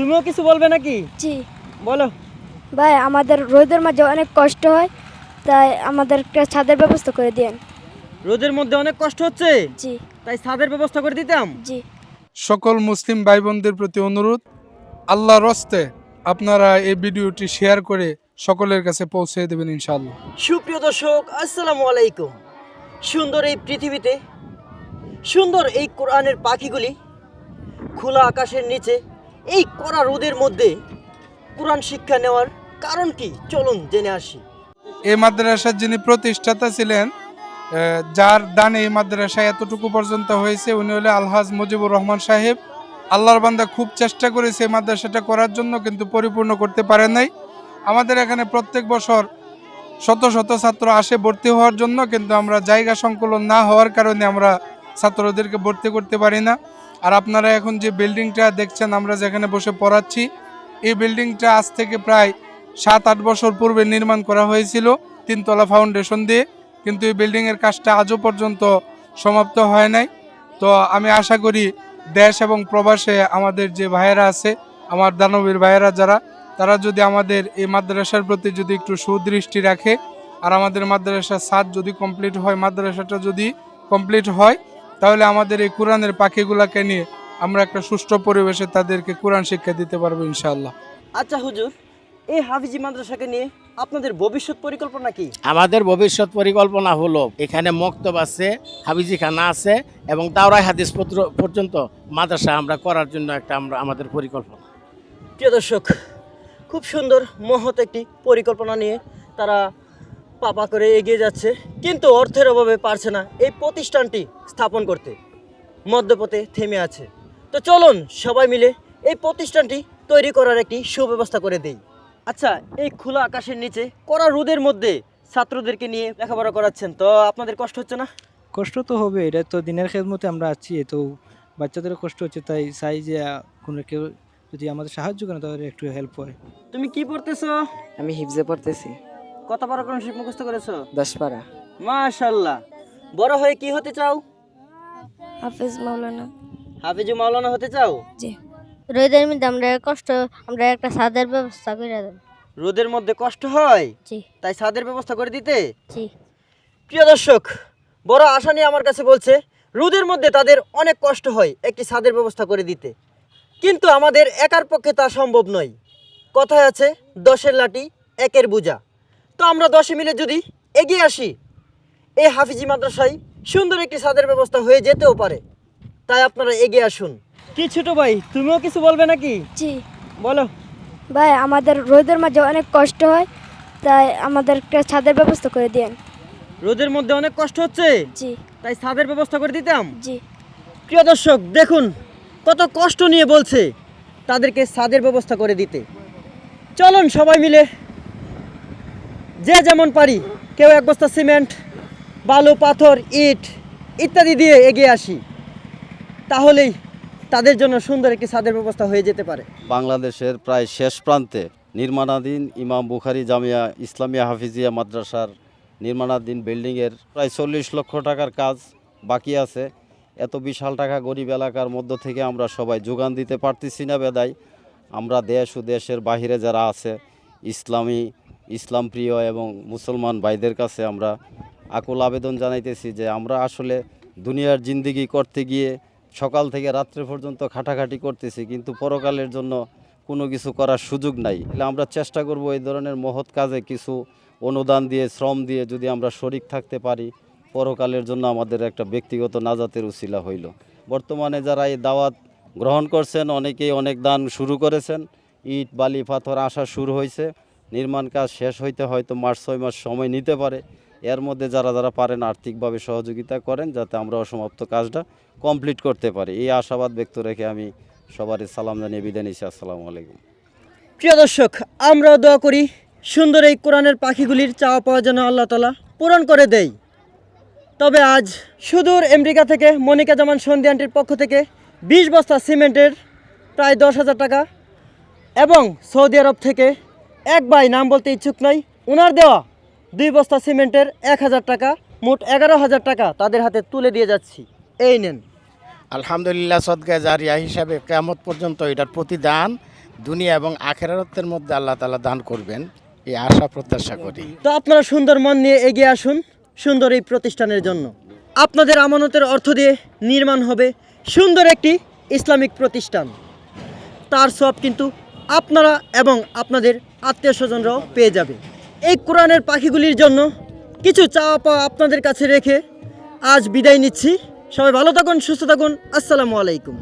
তুমিও কিছু বলবে নাকি? জি। বলো। ভাই আমাদের রোদের মাঝে অনেক কষ্ট হয় তাই আমাদেরকে ছাদের ব্যবস্থা করে দিন রোদের মধ্যে অনেক কষ্ট হচ্ছে? জি। তাই ছাদের ব্যবস্থা করে দিতাম? জি। সকল মুসলিম ভাই বোনদের প্রতি অনুরোধ আল্লাহর রস্তে আপনারা এই ভিডিওটি শেয়ার করে সকলের কাছে পৌঁছে দেবেন ইনশাআল্লাহ। সুপ্রিয় দর্শক আসসালামু আলাইকুম। সুন্দর এই পৃথিবীতে সুন্দর এই কোরআনের পাখিগুলি খোলা আকাশের নিচে এই কড়া রোদের মধ্যে কোরআন শিক্ষা নেওয়ার কারণ কি? চলুন জেনে আসি। এই মাদ্রাসার যিনি প্রতিষ্ঠাতা ছিলেন যার দানে এই মাদ্রাসা এতটুকু পর্যন্ত হয়েছে, উনি হলে আলহাজ মুজিবুর রহমান সাহেব। আল্লাহর বান্দা খুব চেষ্টা করেছে এই মাদ্রাসাটা করার জন্য, কিন্তু পরিপূর্ণ করতে পারে নাই। আমাদের এখানে প্রত্যেক বছর শত শত ছাত্র আসে ভর্তি হওয়ার জন্য, কিন্তু আমরা জায়গা সংকুলন না হওয়ার কারণে আমরা ছাত্রদেরকে ভর্তি করতে পারি না। আর আপনারা এখন যে বিল্ডিংটা দেখছেন, আমরা যেখানে বসে পড়াচ্ছি, এই বিল্ডিংটা আজ থেকে প্রায় সাত আট বছর পূর্বে নির্মাণ করা হয়েছিল, তিনতলা ফাউন্ডেশন দিয়ে। কিন্তু এই বিল্ডিংয়ের কাজটা আজও পর্যন্ত সমাপ্ত হয় নাই। তো আমি আশা করি দেশ এবং প্রবাসে আমাদের যে ভাইয়েরা আছে, আমার দানবীর ভাইয়েরা যারা, তারা যদি আমাদের এই মাদ্রাসার প্রতি যদি একটু সুদৃষ্টি রাখে, আর আমাদের মাদ্রাসার সাদ যদি কমপ্লিট হয়, মাদ্রাসাটা যদি কমপ্লিট হয় তাহলে আমাদের এই কোরআনের পাখিগুলোকে নিয়ে আমরা একটা সুষ্ঠু পরিবেশে তাদেরকে কোরআন শিক্ষা দিতে পারব ইনশাআল্লাহ। আচ্ছা হুজুর এই হাফিজি মাদ্রাসাকে নিয়ে আপনাদের ভবিষ্যৎ পরিকল্পনা কি? আমাদের ভবিষ্যৎ পরিকল্পনা হলো এখানে মক্তব আছে হাবিজি খানা আছে এবং দাওরাই হাদিস পত্র পর্যন্ত মাদ্রাসা আমরা করার জন্য একটা আমরা আমাদের পরিকল্পনা। প্রিয় দর্শক খুব সুন্দর মহৎ একটি পরিকল্পনা নিয়ে তারা পাপা করে এগিয়ে যাচ্ছে কিন্তু অর্থের অভাবে পারছে না এই প্রতিষ্ঠানটি স্থাপন করতে। মধ্যপথে থেমে আছে। তো চলুন সবাই মিলে এই প্রতিষ্ঠানটি তৈরি করার একটি সুব্যবস্থা করে দেই। আচ্ছা এই খোলা আকাশের নিচে কড়া রোদের মধ্যে ছাত্রদেরকে নিয়ে লেখাপড়া করাচ্ছেন তো আপনাদের কষ্ট হচ্ছে না? কষ্ট তো হবে এটা তো দিনের খেদমতে আমরা আছি তো বাচ্চাদেরও কষ্ট হচ্ছে তাই চাই যে কোনো কেউ যদি আমাদের সাহায্য করে তাহলে একটু হেল্প হয়। তুমি কি পড়তেছো? আমি হিফজে পড়তেছি। কত পারা কোন শিব মুখস্থ করেছ? দশ পারা মাশাল্লাহ। বড় হয়ে কি হতে চাও? হাফেজ মাওলানা। হাফিজু মাওলানা হতে চাও? জি। রোদের মধ্যে আমরা কষ্ট আমরা একটা ছাদের ব্যবস্থা করে দেব। রোদের মধ্যে কষ্ট হয়? জি। তাই ছাদের ব্যবস্থা করে দিতে? জি। প্রিয় দর্শক বড় আশা নিয়ে আমার কাছে বলছে রোদের মধ্যে তাদের অনেক কষ্ট হয় একটি ছাদের ব্যবস্থা করে দিতে। কিন্তু আমাদের একার পক্ষে তা সম্ভব নয়। কথায় আছে দশের লাঠি একের বোঝা। তো আমরা দশে মিলে যদি এগিয়ে আসি এই হাফিজি মাদ্রাসায় সুন্দর একটি ছাদের ব্যবস্থা হয়ে যেতেও পারে। তাই আপনারা এগিয়ে আসুন। কি ছোট ভাই তুমিও কিছু বলবে নাকি? জি। বলো। ভাই আমাদের রোদের মাঝে অনেক কষ্ট হয় তাই আমাদেরকে ছাদের ব্যবস্থা করে দিন রোদের মধ্যে অনেক কষ্ট হচ্ছে? জি। তাই ছাদের ব্যবস্থা করে দিতাম? জি। প্রিয় দর্শক দেখুন কত কষ্ট নিয়ে বলছে তাদেরকে ছাদের ব্যবস্থা করে দিতে। চলুন সবাই মিলে যে যেমন পারি, কেউ এক বস্তা সিমেন্ট, বালু, পাথর, ইট ইত্যাদি দিয়ে এগিয়ে আসি, তাহলেই তাদের জন্য সুন্দর একটি ছাদের ব্যবস্থা হয়ে যেতে পারে। বাংলাদেশের প্রায় শেষ প্রান্তে নির্মাণাধীন ইমাম বুখারি জামিয়া ইসলামিয়া হাফিজিয়া মাদ্রাসার নির্মাণাধীন বিল্ডিংয়ের প্রায় চল্লিশ লক্ষ টাকার কাজ বাকি আছে। এত বিশাল টাকা গরিব এলাকার মধ্য থেকে আমরা সবাই যোগান দিতে পারতেছি না বেদায়। আমরা দেশ ও দেশের বাহিরে যারা আছে, ইসলামী ইসলাম প্রিয় এবং মুসলমান ভাইদের কাছে আমরা আকুল আবেদন জানাইতেছি যে আমরা আসলে দুনিয়ার জিন্দিগি করতে গিয়ে সকাল থেকে রাত্রে পর্যন্ত খাটাখাটি করতেছি, কিন্তু পরকালের জন্য কোনো কিছু করার সুযোগ নাই। তাহলে আমরা চেষ্টা করব এই ধরনের মহৎ কাজে কিছু অনুদান দিয়ে, শ্রম দিয়ে যদি আমরা শরিক থাকতে পারি, পরকালের জন্য আমাদের একটা ব্যক্তিগত নাজাতের উসিলা হইল। বর্তমানে যারা এই দাওয়াত গ্রহণ করছেন, অনেকেই অনেক দান শুরু করেছেন। ইট, বালি, পাথর আসা শুরু হয়েছে নির্মাণ কাজ শেষ হইতে হয়তো মাস ছয় মাস সময় নিতে পারে। এর মধ্যে যারা যারা পারেন, আর্থিকভাবে সহযোগিতা করেন, যাতে আমরা অসমাপ্ত কাজটা কমপ্লিট করতে পারি। এই আশাবাদ ব্যক্ত রেখে আমি সবারই সালাম জানিয়ে বিদায় নিচ্ছি। আসসালামু আলাইকুম। প্রিয় দর্শক, আমরাও দোয়া করি, সুন্দর এই কোরআনের পাখিগুলির চাওয়া পাওয়া যেন আল্লাহ তালা পূরণ করে দেয় তবে আজ সুদূর আমেরিকা থেকে মনিকা জামান সন্ধি পক্ষ থেকে বিশ বস্তা সিমেন্টের প্রায় দশ হাজার টাকা এবং সৌদি আরব থেকে এক ভাই নাম বলতে ইচ্ছুক নয় ওনার দেওয়া দুই বস্তা সিমেন্টের এক হাজার টাকা মোট এগারো হাজার টাকা তাদের হাতে তুলে দিয়ে যাচ্ছি। এই নেন। আলহামদুলিল্লাহ সদকা জারিয়া হিসাবে কেমত পর্যন্ত এটার প্রতিদান দুনিয়া এবং আখেরাতের মধ্যে আল্লাহ তালা দান করবেন এই আশা প্রত্যাশা করি। তো আপনারা সুন্দর মন নিয়ে এগিয়ে আসুন সুন্দর এই প্রতিষ্ঠানের জন্য। আপনাদের আমানতের অর্থ দিয়ে নির্মাণ হবে সুন্দর একটি ইসলামিক প্রতিষ্ঠান। তার সব কিন্তু আপনারা এবং আপনাদের আত্মীয় স্বজনরাও পেয়ে যাবে। এই কোরআনের পাখিগুলির জন্য কিছু চাওয়া পাওয়া আপনাদের কাছে রেখে আজ বিদায় নিচ্ছি। সবাই ভালো থাকুন, সুস্থ থাকুন। আসসালামু আলাইকুম।